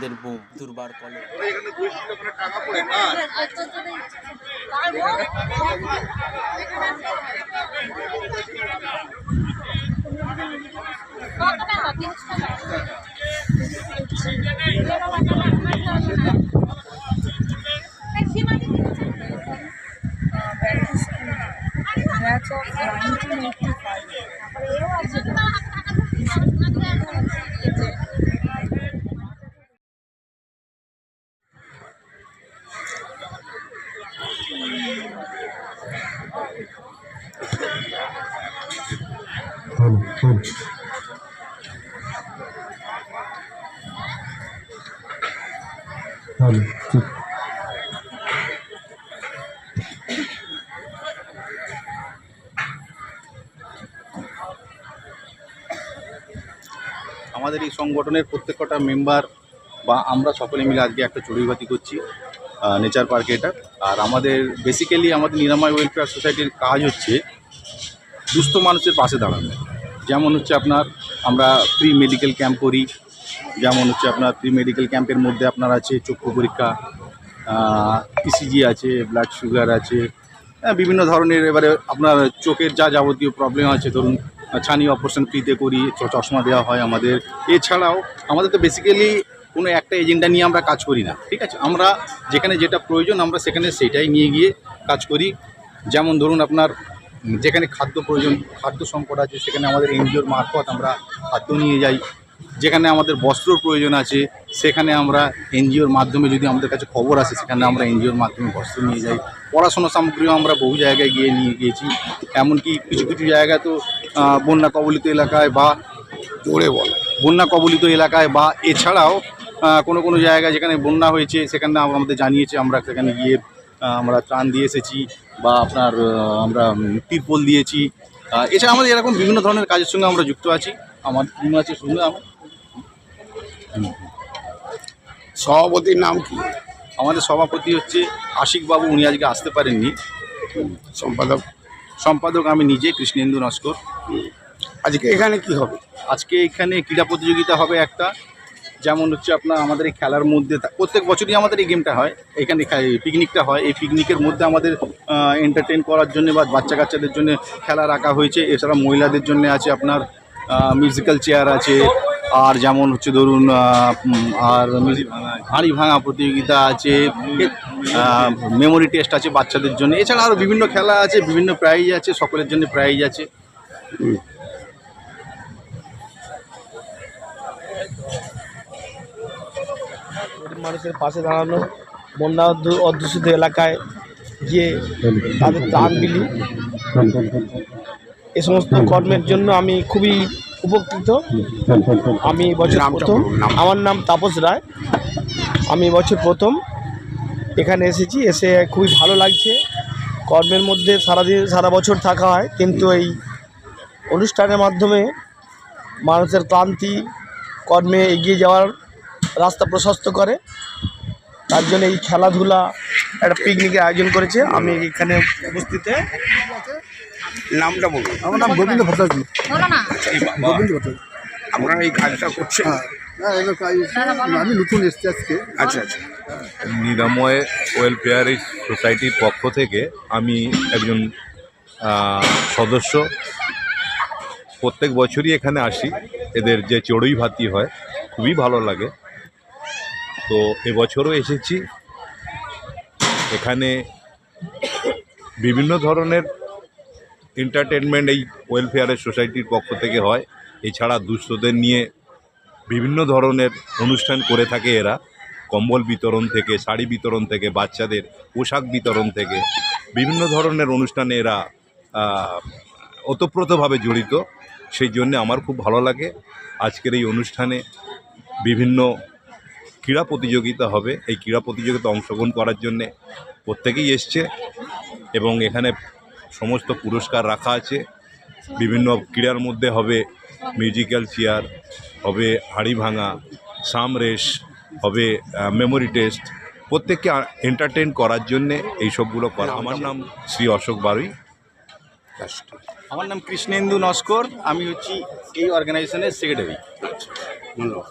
আমাদের বু- দুর্বার কলে। Batch of আমাদের এই সংগঠনের প্রত্যেকটা মেম্বার বা আমরা সকলে মিলে আজকে একটা চড়ুইবাতি করছি নেচার পার্কে এটা। আর আমাদের বেসিক্যালি আমাদের নিরাময় ওয়েলফেয়ার সোসাইটির কাজ হচ্ছে দুস্থ মানুষের পাশে দাঁড়ানো। যেমন হচ্ছে আপনার আমরা প্রি মেডিকেল ক্যাম্প করি যেমন হচ্ছে আপনার প্রি মেডিকেল ক্যাম্পের মধ্যে আপনার আছে চক্ষু পরীক্ষা ইসিজি আছে ব্লাড সুগার আছে হ্যাঁ, বিভিন্ন ধরনের এবারে আপনার চোখের যা যাবতীয় প্রবলেম আছে ধরুন ছানি অপারেশন ফ্রিতে করি চশমা দেওয়া হয় আমাদের। এছাড়াও আমাদের তো বেসিক্যালি কোনো একটা এজেন্ডা নিয়ে আমরা কাজ করি না ঠিক আছে? আমরা যেখানে যেটা প্রয়োজন আমরা সেখানে সেটাই নিয়ে গিয়ে কাজ করি। যেমন ধরুন আপনার যেখানে খাদ্য প্রয়োজন খাদ্য সংকট আছে সেখানে আমাদের এনজিওর মারফত আমরা খাদ্য নিয়ে যাই। যেখানে আমাদের বস্ত্র প্রয়োজন আছে সেখানে আমরা এনজিওর মাধ্যমে যদি আমাদের কাছে খবর আসে সেখানে আমরা এনজিওর মাধ্যমে বস্ত্র নিয়ে যাই। পড়াশোনা সামগ্রীও আমরা বহু জায়গায় গিয়ে নিয়ে গিয়েছি। এমনকি কিছু কিছু জায়গা তো বন্যা কবলিত এলাকায় বা জোরে বল। বন্যা কবলিত এলাকায় বা এছাড়াও কোনো কোনো জায়গায় যেখানে বন্যা হয়েছে সেখানে আম- আমাদের জানিয়েছে আমরা সেখানে গিয়ে আমরা ত্রাণ দিয়ে এসেছি। বা আপনার আমরা তিরপল দিয়েছি। এছাড়া আমাদের এরকম বিভিন্ন ধরনের কাজের সঙ্গে আমরা যুক্ত আছি। আমার টিম আছে শুনলে আমার। সভাপতির নাম কি? আমাদের সভাপতি হচ্ছে আশিক বাবু উনি আজকে আসতে পারেননি। সম্পাদক? সম্পাদক আমি নিজে কৃষ্ণেন্দু নস্কর। আজকে এখানে কি হবে? আজকে এখানে ক্রীড়া প্রতিযোগিতা হবে একটা। যেমন হচ্ছে আপনার আমাদের এই খেলার মধ্যে প্রত্যেক বছরই আমাদের এই গেমটা হয়। এখানে পিকনিকটা হয়। এই পিকনিকের মধ্যে আমাদের এন্টারটেন করার জন্য বা বাচ্চা কাচ্চাদের জন্য খেলা রাখা হয়েছে। এছাড়া মহিলাদের জন্য আছে আপনার মিউজিক্যাল চেয়ার আছে। আর যেমন হচ্ছে ধরুন আর হাঁড়ি ভাঙা প্রতিযোগিতা আছে। মেমোরি টেস্ট আছে বাচ্চাদের জন্য। এছাড়া আরও বিভিন্ন খেলা আছে, বিভিন্ন প্রাইজ আছে, সকলের জন্য প্রাইজ আছে। মানুষের পাশে দাঁড়ানো বন্যা অধ্যুষিত এলাকায় গিয়ে তাদের ত্রাণ বিলি এ সমস্ত কর্মের জন্য আমি খুবই উপকৃত। আমি এবছর নামটা প্রথম। আমার নাম তাপস রায়। আমি এবছর প্রথম এখানে এসেছি। এসে খুবই ভালো লাগছে। কর্মের মধ্যে সারাদিন সারা বছর থাকা হয়। কিন্তু এই অনুষ্ঠানের মাধ্যমে মানুষের ক্লান্তি কর্মে এগিয়ে যাওয়ার রাস্তা প্রশস্ত করে। তার জন্য এই খেলাধুলা একটা পিকনিকের আয়োজন করেছে। আমি এখানে উপস্থিত নামটা বলুন আমার নাম গোবিন্দ ভট্টাচার্য। গোবিন্দ ভট্টাচার্য। আপনারা এই কাজটা করছেন? হ্যাঁ। হ্যাঁ আমি নতুন এসছি আজকে। আচ্ছা আচ্ছা। নিরাময় ওয়েলফেয়ার সোসাইটির পক্ষ থেকে আমি একজন সদস্য। প্রত্যেক বছরই এখানে আসি। এদের যে চড়ুই ভাতি হয় খুবই ভালো লাগে। তো এবছরও এসেছি। এখানে বিভিন্ন ধরনের এন্টারটেনমেন্ট এই ওয়েলফেয়ারের সোসাইটির পক্ষ থেকে হয়। এছাড়া দুস্থদের নিয়ে বিভিন্ন ধরনের অনুষ্ঠান করে থাকে এরা। কম্বল বিতরণ থেকে, শাড়ি বিতরণ থেকে, বাচ্চাদের পোশাক বিতরণ থেকে, বিভিন্ন ধরনের অনুষ্ঠানে এরা ওতপ্রোতভাবে জড়িত। সেই জন্যে আমার খুব ভালো লাগে। আজকের এই অনুষ্ঠানে বিভিন্ন ক্রীড়া প্রতিযোগিতা হবে। এই ক্রীড়া প্রতিযোগিতা অংশগ্রহণ করার জন্যে প্রত্যেকেই এসছে এবং এখানে সমস্ত পুরস্কার রাখা আছে। বিভিন্ন ক্রীড়ার মধ্যে হবে মিউজিক্যাল চেয়ার হবে হাড়ি ভাঙা সাম রেস হবে মেমোরি টেস্ট প্রত্যেককে এন্টারটেন করার জন্যে এইসবগুলো করা। আমার নাম শ্রী অশোক বারুই। আমার নাম কৃষ্ণেন্দু নস্কর আমি হচ্ছি এই অর্গানাইজেশনের সেক্রেটারি ধন্যবাদ।